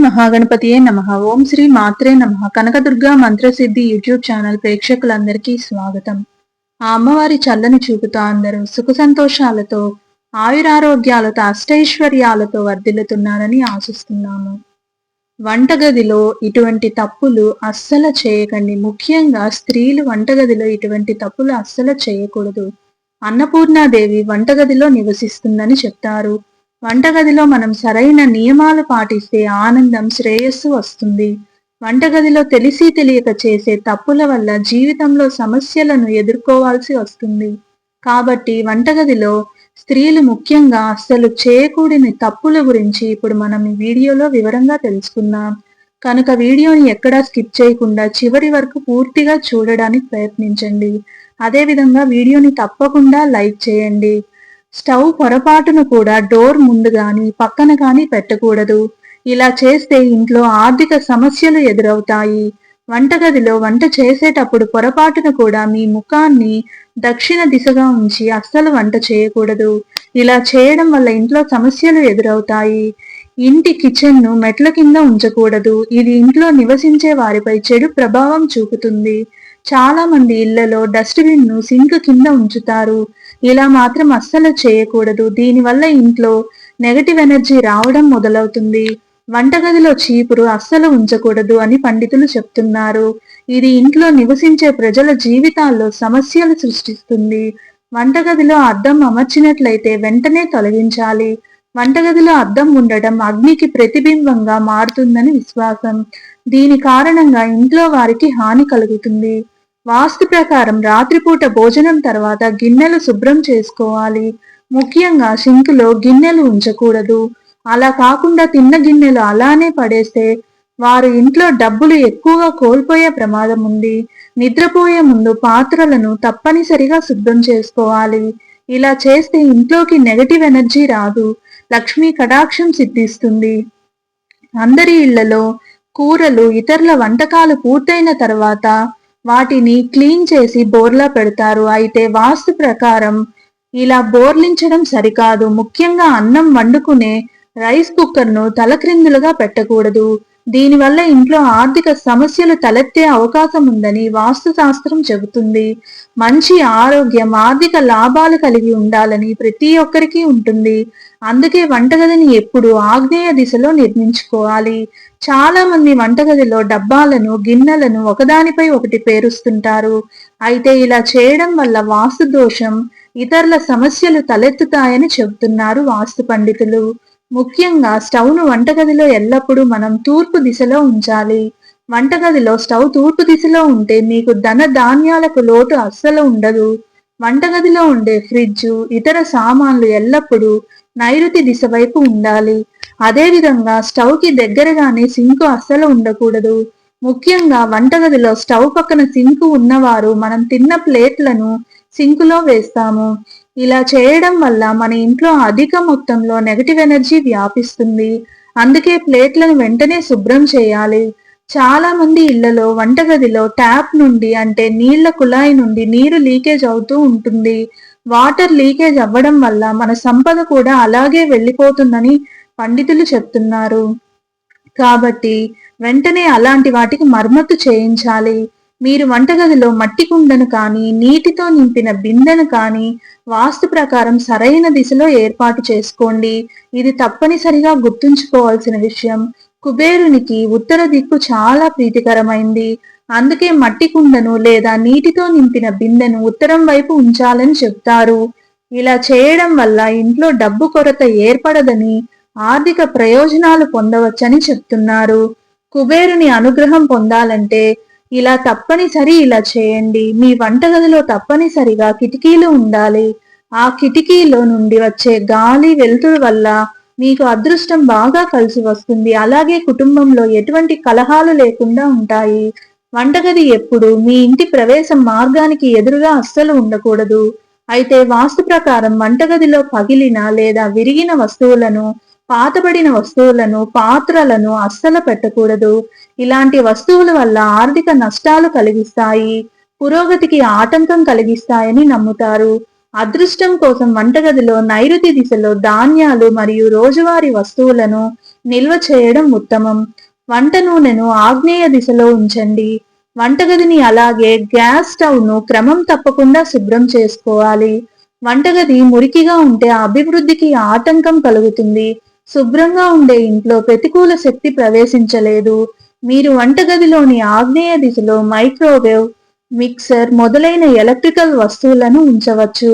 మహాగణపతియే నమ. ఓం శ్రీ మాత్రే నమ. Kanakadurga మంత్రసిద్ధి YouTube channel ప్రేక్షకులందరికీ స్వాగతం. ఆ అమ్మవారి చల్లని చూపుతో అందరూ సుఖ సంతోషాలతో ఆయురారోగ్యాలతో అష్టైశ్వర్యాలతో వర్ధిల్లుతున్నారని ఆశిస్తున్నాము. వంటగదిలో ఇటువంటి తప్పులు అస్సలు చేయకండి. ముఖ్యంగా స్త్రీలు వంటగదిలో ఇటువంటి తప్పులు అస్సలు చేయకూడదు. అన్నపూర్ణాదేవి వంటగదిలో నివసిస్తుందని చెప్తారు. వంటగదిలో మనం సరైన నియమాలు పాటిస్తే ఆనందం శ్రేయస్సు వస్తుంది. వంటగదిలో తెలిసి తెలియక చేసే తప్పుల వల్ల జీవితంలో సమస్యలను ఎదుర్కోవాల్సి వస్తుంది. కాబట్టి వంటగదిలో స్త్రీలు ముఖ్యంగా అస్సలు చేయకూడని తప్పుల గురించి ఇప్పుడు మనం ఈ వీడియోలో వివరంగా తెలుసుకుందాం. కనుక వీడియోని ఎక్కడా స్కిప్ చేయకుండా చివరి వరకు పూర్తిగా చూడడానికి ప్రయత్నించండి. అదేవిధంగా వీడియోని తప్పకుండా లైక్ చేయండి. స్టవ్ పొరపాటును కూడా డోర్ ముందు గాని పక్కన గాని పెట్టకూడదు. ఇలా చేస్తే ఇంట్లో ఆర్థిక సమస్యలు ఎదురవుతాయి. వంటగదిలో వంట చేసేటప్పుడు పొరపాటును కూడా మీ ముఖాన్ని దక్షిణ దిశగా ఉంచి అస్సలు వంట చేయకూడదు. ఇలా చేయడం వల్ల ఇంట్లో సమస్యలు ఎదురవుతాయి. ఇంటి కిచెన్ను మెట్ల కింద ఉంచకూడదు. ఇది ఇంట్లో నివసించే వారిపై చెడు ప్రభావం చూపుతుంది. చాలా మంది ఇళ్ళలో డస్ట్బిన్ను సింక్ కింద ఉంచుతారు. ఇలా మాత్రం అస్సలు చేయకూడదు. దీనివల్ల ఇంట్లో నెగటివ్ ఎనర్జీ రావడం మొదలవుతుంది. వంటగదిలో చీపురు అస్సలు ఉంచకూడదు అని పండితులు చెప్తున్నారు. ఇది ఇంట్లో నివసించే ప్రజల జీవితాల్లో సమస్యలు సృష్టిస్తుంది. వంటగదిలో అద్దం అమర్చినట్లయితే వెంటనే తొలగించాలి. వంటగదిలో అద్దం ఉండడం అగ్నికి ప్రతిబింబంగా మారుతుందని విశ్వాసం. దీని కారణంగా ఇంట్లో వారికి హాని కలుగుతుంది. వాస్తు ప్రకారం రాత్రిపూట భోజనం తర్వాత గిన్నెలు శుభ్రం చేసుకోవాలి. ముఖ్యంగా సింకులో గిన్నెలు ఉంచకూడదు. అలా కాకుండా తిన్న గిన్నెలు అలానే పడేస్తే వారు ఇంట్లో డబ్బులు ఎక్కువగా కోల్పోయే ప్రమాదం ఉంది. నిద్రపోయే ముందు పాత్రలను తప్పనిసరిగా శుభ్రం చేసుకోవాలి. ఇలా చేస్తే ఇంట్లోకి నెగటివ్ ఎనర్జీ రాదు. లక్ష్మీ కటాక్షం సిద్ధిస్తుంది. అందరి ఇళ్ళలో కూరలు ఇతరుల వంటకాలు పూర్తయిన తర్వాత వాటిని క్లీన్ చేసి బోర్లా పెడతారు. అయితే వాస్తు ప్రకారం ఇలా బోర్లించడం సరికాదు. ముఖ్యంగా అన్నం వండుకునే రైస్ కుక్కర్ను తలక్రిందులుగా పెట్టకూడదు. దీనివల్ల ఇంట్లో ఆర్థిక సమస్యలు తలెత్తే అవకాశం ఉందని వాస్తుశాస్త్రం చెబుతుంది. మంచి ఆరోగ్యం ఆర్థిక లాభాలు కలిగి ఉండాలని ప్రతి ఒక్కరికి ఉంటుంది. అందుకే వంటగదిని ఎప్పుడు ఆగ్నేయ దిశలో నిర్మించుకోవాలి. చాలా మంది వంటగదిలో డబ్బాలను గిన్నెలను ఒకదానిపై ఒకటి పేరుస్తుంటారు. అయితే ఇలా చేయడం వల్ల వాస్తు దోషం ఇతరుల సమస్యలు తలెత్తుతాయని చెబుతున్నారు వాస్తు పండితులు. ముఖ్యంగా స్టవ్ను వంటగదిలో ఎల్లప్పుడూ మనం తూర్పు దిశలో ఉంచాలి. వంటగదిలో స్టవ్ తూర్పు దిశలో ఉంటే మీకు ధన ధాన్యాలకు లోటు అస్సలు ఉండదు. వంటగదిలో ఉండే ఫ్రిడ్జ్ ఇతర సామాన్లు ఎల్లప్పుడూ నైరుతి దిశ వైపు ఉండాలి. అదేవిధంగా స్టవ్కి దగ్గరగానే సింకు అస్సలు ఉండకూడదు. ముఖ్యంగా వంటగదిలో స్టవ్ పక్కన సింకు ఉన్నవారు మనం తిన్న ప్లేట్లను సింకులో వేస్తాము. ఇలా చేయడం వల్ల మన ఇంట్లో అధిక మొత్తంలో నెగటివ్ ఎనర్జీ వ్యాపిస్తుంది. అందుకే ప్లేట్లను వెంటనే శుభ్రం చేయాలి. చాలా మంది ఇళ్ళలో వంటగదిలో ట్యాప్ నుండి అంటే నీళ్ళ కుళాయి నుండి నీరు లీకేజ్ అవుతూ ఉంటుంది. వాటర్ లీకేజ్ అవ్వడం వల్ల మన సంపద కూడా అలాగే వెళ్ళిపోతుందని పండితులు చెప్తున్నారు. కాబట్టి వెంటనే అలాంటి వాటికి మరమ్మతు చేయించాలి. మీరు వంటగదిలో మట్టి కుండను కానీ నీటితో నింపిన బిందెను కానీ వాస్తు ప్రకారం సరైన దిశలో ఏర్పాటు చేసుకోండి. ఇది తప్పనిసరిగా గుర్తుంచుకోవాల్సిన విషయం. కుబేరునికి ఉత్తర దిక్కు చాలా ప్రీతికరమైంది. అందుకే మట్టి కుండను లేదా నీటితో నింపిన బిందెను ఉత్తరం వైపు ఉంచాలని చెప్తారు. ఇలా చేయడం వల్ల ఇంట్లో డబ్బు కొరత ఏర్పడదని ఆర్థిక ప్రయోజనాలు పొందవచ్చని చెప్తున్నారు. కుబేరుని అనుగ్రహం పొందాలంటే ఇలా తప్పనిసరి ఇలా చేయండి. మీ వంటగదిలో తప్పనిసరిగా కిటికీలు ఉండాలి. ఆ కిటికీలో నుండి వచ్చే గాలి వెలుతురు వల్ల మీకు అదృష్టం బాగా కలిసి వస్తుంది. అలాగే కుటుంబంలో ఎటువంటి కలహాలు లేకుండా ఉంటాయి. వంటగది ఎప్పుడు మీ ఇంటి ప్రవేశ మార్గానికి ఎదురుగా అస్సలు ఉండకూడదు. అయితే వాస్తు ప్రకారం వంటగదిలో పగిలిన లేదా విరిగిన వస్తువులను పాతబడిన వస్తువులను పాత్రలను అస్సలు పెట్టకూడదు. ఇలాంటి వస్తువుల వల్ల ఆర్థిక నష్టాలు కలిగిస్తాయి పురోగతికి ఆటంకం కలిగిస్తాయని నమ్ముతారు. అదృష్టం కోసం వంటగదిలో నైరుతి దిశలో ధాన్యాలు మరియు రోజువారీ వస్తువులను నిల్వ చేయడం ఉత్తమం. వంట నూనెను ఆగ్నేయ దిశలో ఉంచండి. వంటగదిని అలాగే గ్యాస్ స్టవ్ను క్రమం తప్పకుండా శుభ్రం చేసుకోవాలి. వంటగది మురికిగా ఉంటే అభివృద్ధికి ఆటంకం కలుగుతుంది. శుభ్రంగా ఉండే ఇంట్లో ప్రతికూల శక్తి ప్రవేశించలేదు. మీరు వంటగదిలోని ఆగ్నేయ దిశలో మైక్రోవేవ్ మిక్సర్ మొదలైన ఎలక్ట్రికల్ వస్తువులను ఉంచవచ్చు.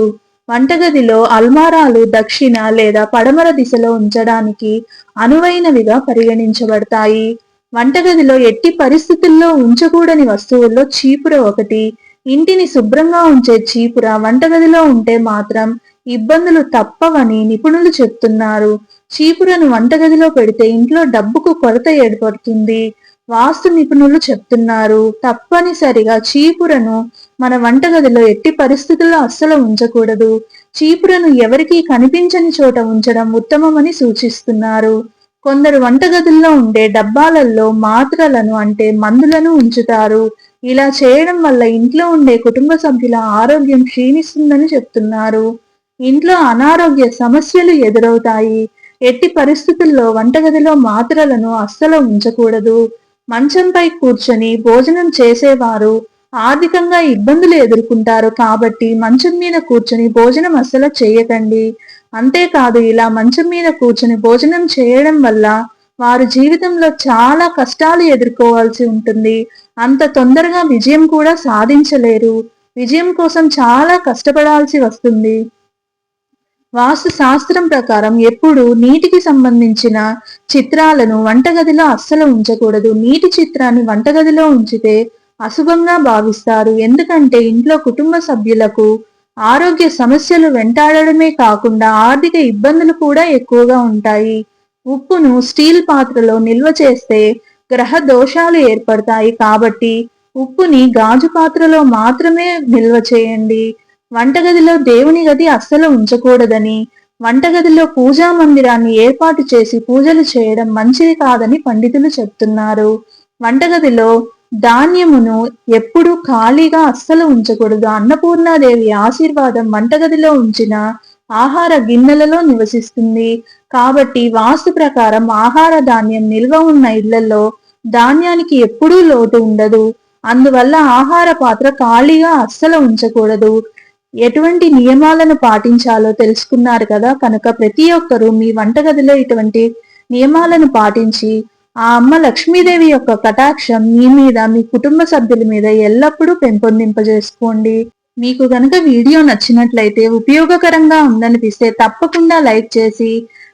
వంటగదిలో అల్మారాలు దక్షిణ లేదా పడమర దిశలో ఉంచడానికి అనువైనవిగా పరిగణించబడతాయి. వంటగదిలో ఎట్టి పరిస్థితుల్లో ఉంచకూడని వస్తువుల్లో చీపుర ఒకటి ఇంటిని శుభ్రంగా ఉంచే చీపుర వంటగదిలో ఉంటే మాత్రం ఇబ్బందులు తప్పవని నిపుణులు చెప్తున్నారు. చీపురను వంటగదిలో పెడితే ఇంట్లో డబ్బుకు కొరత ఏర్పడుతుంది. వాస్తు నిపుణులు చెప్తున్నారు తప్పనిసరిగా చీపురను మన వంటగదిలో ఎట్టి పరిస్థితుల్లో అస్సలు ఉంచకూడదు. చీపురను ఎవరికీ కనిపించని చోట ఉంచడం ఉత్తమమని సూచిస్తున్నారు. కొందరు వంటగదుల్లో ఉండే డబ్బాలలో మాత్రలను అంటే మందులను ఉంచుతారు. ఇలా చేయడం వల్ల ఇంట్లో ఉండే కుటుంబ సభ్యుల ఆరోగ్యం క్షీణిస్తుందని చెప్తున్నారు. ఇంట్లో అనారోగ్య సమస్యలు ఎదురవుతాయి. ఎట్టి పరిస్థితుల్లో వంటగదిలో మాత్రలను అస్సలు ఉంచకూడదు. మంచంపై కూర్చొని భోజనం చేసేవారు ఆర్థికంగా ఇబ్బందులు ఎదుర్కొంటారు కాబట్టి మంచం మీద కూర్చొని భోజనం అస్సలు చేయకండి. అంతేకాదు ఇలా మంచం మీద కూర్చొని భోజనం చేయడం వల్ల వారు జీవితంలో చాలా కష్టాలు ఎదుర్కోవాల్సి ఉంటుంది. అంత తొందరగా విజయం కూడా సాధించలేరు. విజయం కోసం చాలా కష్టపడాల్సి వస్తుంది. వాస్తు శాస్త్రం ప్రకారం ఎప్పుడు నీటికి సంబంధించిన చిత్రాలను వంటగదిలో అస్సలు ఉంచకూడదు. నీటి చిత్రాన్ని వంటగదిలో ఉంచితే అశుభంగా భావిస్తారు. ఎందుకంటే ఇంట్లో కుటుంబ సభ్యులకు ఆరోగ్య సమస్యలు వెంటాడడమే కాకుండా ఆర్థిక ఇబ్బందులు కూడా ఎక్కువగా ఉంటాయి. ఉప్పును స్టీల్ పాత్రలో నిల్వ చేస్తే గ్రహ దోషాలు ఏర్పడతాయి. కాబట్టి ఉప్పుని గాజు పాత్రలో మాత్రమే నిల్వ చేయండి. వంటగదిలో దేవుని గది అస్సలు ఉంచకూడదని వంటగదిలో పూజా మందిరాన్ని ఏర్పాటు చేసి పూజలు చేయడం మంచిది కాదని పండితులు చెప్తున్నారు. వంటగదిలో ధాన్యమును ఎప్పుడు ఖాళీగా అస్సలు ఉంచకూడదు. అన్నపూర్ణాదేవి ఆశీర్వాదం వంటగదిలో ఉంచిన ఆహార గిన్నెలలో నివసిస్తుంది. కాబట్టి వాస్తు ప్రకారం ఆహార ధాన్యం నిల్వ ఉన్న ఇళ్ళలో ధాన్యానికి ఎప్పుడూ లోటు ఉండదు. అందువల్ల ఆహార పాత్ర ఖాళీగా అస్సలు ఉంచకూడదు. ఎటువంటి నియమాలను పాటించాలో తెలుసుకున్నారు కదా. కనుక ప్రతి ఒక్కరూ మీ వంటగదిలో ఇటువంటి నియమాలను పాటించి ఆ అమ్మ లక్ష్మీదేవి యొక్క కటాక్షం మీ మీద మీ కుటుంబ సభ్యుల మీద ఎల్లప్పుడూ పెంపొందింపజేసుకోండి. మీకు గనక వీడియో నచ్చినట్లయితే ఉపయోగకరంగా ఉందనిపిస్తే తప్పకుండా లైక్ చేసి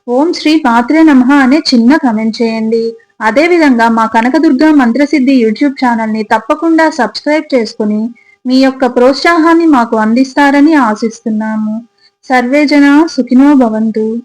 ఓం శ్రీ మాత్రే నమ అనే చిన్న కమెంట్ చేయండి. అదేవిధంగా మా కనకదుర్గ మంత్రసిద్ధి యూట్యూబ్ ఛానల్ని తప్పకుండా సబ్స్క్రైబ్ చేసుకుని మీ యొక్క ప్రోత్సాహాన్ని మాకు అందిస్తారని ఆశిస్తున్నాము. సర్వేజన సుఖినో భవంతు.